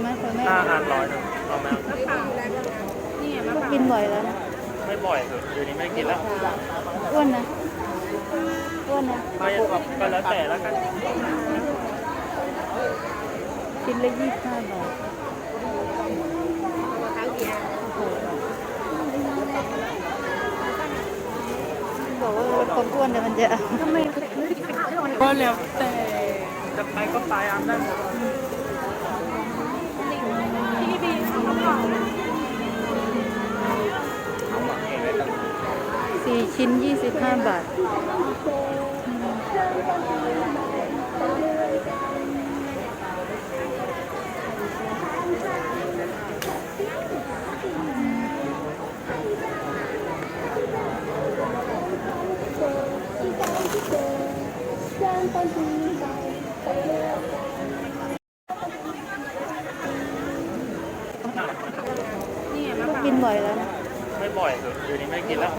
ไหมเคยแม่ห้าอันร้อยหนึงเอาไหมก็กินบ่อยแล้วนะไม่บ่อยคือเดี๋ยวนี้ไม่กินแล้วอ้วนนะอ้วนนะไม่ก็แล้วแต่แล้วกันชิ้นละยี่สิบห้าบาทบอกว่าลดความอ้วนแต่มันจะก็แล้วแต่จะไปก็ไปอันได้หมด สี่ชิ้นยี่สิบห้าบาท กินบ่อยแล้วนะ ไม่บ่อยคือเดี๋ยวนี้ไม่กินแล้ว